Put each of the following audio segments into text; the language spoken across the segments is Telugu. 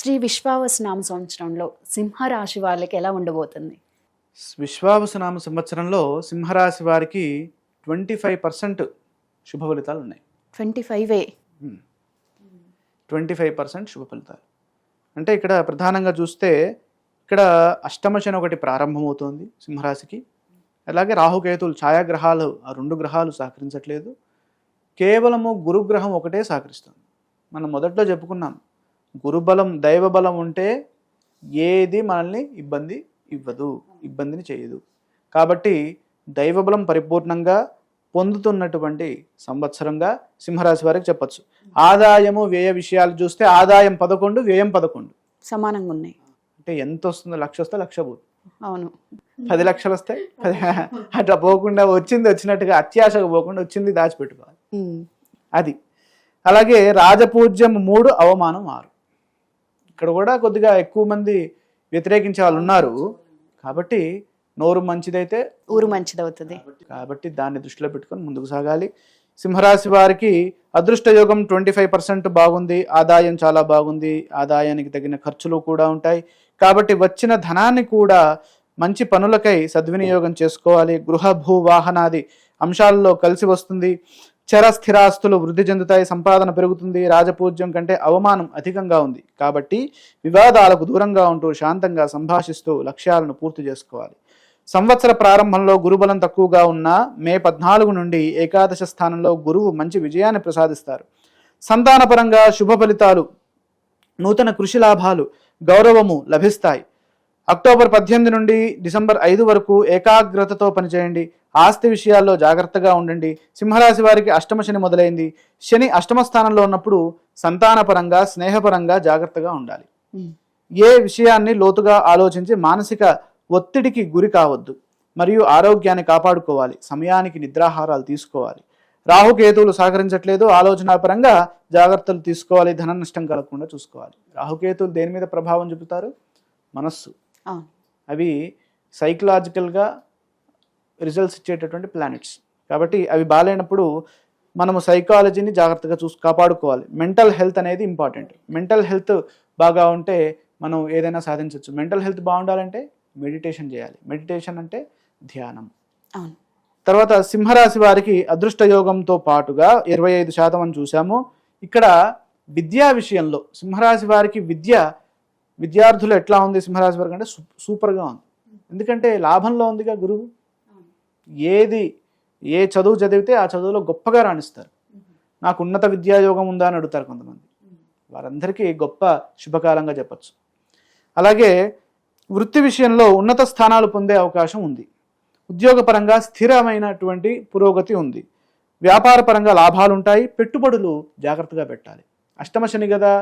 శ్రీ విశ్వావస నామ సంవత్సరంలో సింహరాశి వాళ్ళకి ఎలా ఉండబోతుంది? విశ్వావసనామ సంవత్సరంలో సింహరాశి వారికి ట్వంటీ ఫైవ్ పర్సెంట్ శుభ ఫలితాలు ఉన్నాయి. ట్వంటీ ఫైవ్ ఏ? ట్వంటీ ఫైవ్ పర్సెంట్ శుభ ఫలితాలు. అంటే ఇక్కడ ప్రధానంగా చూస్తే ఇక్కడ అష్టమ శని ఒకటి ప్రారంభమవుతోంది సింహరాశికి. అలాగే రాహుకేతులు ఛాయాగ్రహాలు ఆ రెండు గ్రహాలు సహకరించట్లేదు. కేవలము గురుగ్రహం ఒకటే సహకరిస్తుంది. మనం మొదట్లో చెప్పుకున్నాం గురుబలం దైవబలం ఉంటే ఏది మనల్ని ఇబ్బంది ఇవ్వదు ఇబ్బందిని చేయదు. కాబట్టి దైవబలం పరిపూర్ణంగా పొందుతున్నటువంటి సంవత్సరంగా సింహరాశి వారికి చెప్పొచ్చు. ఆదాయము వ్యయ విషయాలు చూస్తే ఆదాయం పదకొండు వ్యయం పదకొండు. సమానంగా ఉన్నాయి. అంటే ఎంత వస్తుందో లక్ష వస్తే లక్ష పోదు. అవును. పది లక్షలు వస్తాయి అట్లా పోకుండా వచ్చింది వచ్చినట్టుగా అత్యాశకు పోకుండా వచ్చింది దాచిపెట్టుకోవాలి. అది. అలాగే రాజపూజ్యం మూడు అవమానం ఆరు. ఇక్కడ కూడా కొద్దిగా ఎక్కువ మంది వ్యతిరేకించే వాళ్ళు ఉన్నారు. కాబట్టి నోరు మంచిదైతే ఊరు మంచిదవుతుంది. కాబట్టి దాన్ని దృష్టిలో పెట్టుకొని ముందుకు సాగాలి. సింహరాశి వారికి అదృష్ట యోగం ట్వంటీ ఫైవ్ పర్సెంట్ బాగుంది. ఆదాయం చాలా బాగుంది. ఆదాయానికి తగిన ఖర్చులు కూడా ఉంటాయి. కాబట్టి వచ్చిన ధనాన్ని కూడా మంచి పనులకై సద్వినియోగం చేసుకోవాలి. గృహ భూ వాహనాది అంశాల్లో కలిసి వస్తుంది. చర స్థిరాస్తులు వృద్ధి చెందుతాయి సంపాదన పెరుగుతుంది రాజపూజ్యం కంటే అవమానం అధికంగా ఉంది. కాబట్టి వివాదాలకు దూరంగా ఉంటూ శాంతంగా సంభాషిస్తూ లక్ష్యాలను పూర్తి చేసుకోవాలి. సంవత్సర ప్రారంభంలో గురుబలం తక్కువగా ఉన్న మే పద్నాలుగు నుండి ఏకాదశ స్థానంలో గురువు మంచి విజయాన్ని ప్రసాదిస్తారు. సంతానపరంగా శుభ ఫలితాలు నూతన కృషి లాభాలు గౌరవము లభిస్తాయి. అక్టోబర్ పద్దెనిమిది నుండి డిసెంబర్ ఐదు వరకు ఏకాగ్రతతో పనిచేయండి. ఆస్తి విషయాల్లో జాగ్రత్తగా ఉండండి. సింహరాశి వారికి అష్టమ శని మొదలైంది. శని అష్టమ స్థానంలో ఉన్నప్పుడు సంతానపరంగా స్నేహపరంగా జాగ్రత్తగా ఉండాలి. ఏ విషయాన్ని లోతుగా ఆలోచించి మానసిక ఒత్తిడికి గురి కావద్దు. మరియు ఆరోగ్యాన్ని కాపాడుకోవాలి. సమయానికి నిద్రాహారాలు తీసుకోవాలి. రాహుకేతువులు సహకరించట్లేదు. ఆలోచనాపరంగా జాగ్రత్తలు తీసుకోవాలి. ధన నష్టం కలగకుండా చూసుకోవాలి. రాహుకేతువులు దేని మీద ప్రభావం చూపుతారు? మనస్సు. అవి సైకలాజికల్గా రిజల్ట్స్ ఇచ్చేటటువంటి ప్లానెట్స్. కాబట్టి అవి బాగాలేనప్పుడు మనము సైకాలజీని జాగ్రత్తగా చూసి కాపాడుకోవాలి. మెంటల్ హెల్త్ అనేది ఇంపార్టెంట్. మెంటల్ హెల్త్ బాగా ఉంటే మనం ఏదైనా సాధించవచ్చు మెంటల్ హెల్త్ బాగుండాలంటే మెడిటేషన్ చేయాలి. మెడిటేషన్ అంటే ధ్యానం. అవును. తర్వాత సింహరాశి వారికి అదృష్ట యోగంతో పాటుగా ఇరవై ఐదు శాతం అని చూసాము. ఇక్కడ విద్యా విషయంలో సింహరాశి వారికి విద్య విద్యార్థులు ఎట్లా ఉంది సింహరాశి వారికి అంటే సూపర్గా ఉంది. ఎందుకంటే లాభంలో ఉందిగా గురువు. ఏది ఏ చదువు చదివితే ఆ చదువులో గొప్పగా రాణిస్తారు. నాకు ఉన్నత విద్యాయోగం ఉందా అని అడుగుతారు కొంతమంది. వారందరికీ గొప్ప శుభకాలంగా చెప్పచ్చు. అలాగే వృత్తి విషయంలో ఉన్నత స్థానాలు పొందే అవకాశం ఉంది. ఉద్యోగపరంగా స్థిరమైనటువంటి పురోగతి ఉంది. వ్యాపారపరంగా లాభాలు ఉంటాయి పెట్టుబడులు జాగ్రత్తగా పెట్టాలి. అష్టమ శని కదా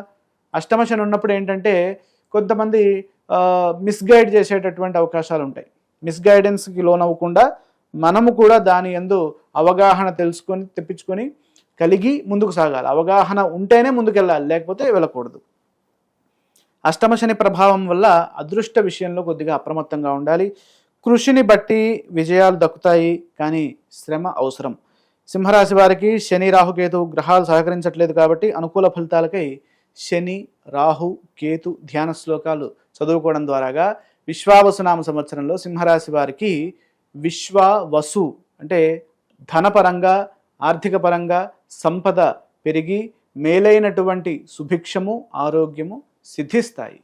అష్టమ శని ఉన్నప్పుడు ఏంటంటే కొంతమంది మిస్గైడ్ చేసేటటువంటి అవకాశాలు ఉంటాయి మిస్గైడెన్స్కి లోనవ్వకుండా మనము కూడా దాని ఎందు అవగాహన తెలుసుకొని తెప్పించుకొని కలిగి ముందుకు సాగాలి. అవగాహన ఉంటేనే ముందుకెళ్ళాలి లేకపోతే వెళ్ళకూడదు. అష్టమ శని ప్రభావం వల్ల అదృష్ట విషయంలో కొద్దిగా అప్రమత్తంగా ఉండాలి. కృషిని బట్టి విజయాలు దక్కుతాయి కానీ శ్రమ అవసరం. సింహరాశి వారికి శని రాహుకేతు గ్రహాలు సహకరించట్లేదు కాబట్టి అనుకూల ఫలితాలకై శని రాహు కేతు ధ్యాన శ్లోకాలు చదువుకోవడం ద్వారాగా విశ్వావసునామ సంవత్సరంలో సింహరాశి వారికి విశ్వావసు అంటే ధనపరంగా ఆర్థిక పరంగా సంపద పెరిగి మేలైనటువంటి సుభిక్షము ఆరోగ్యము సిద్ధిస్తాయి.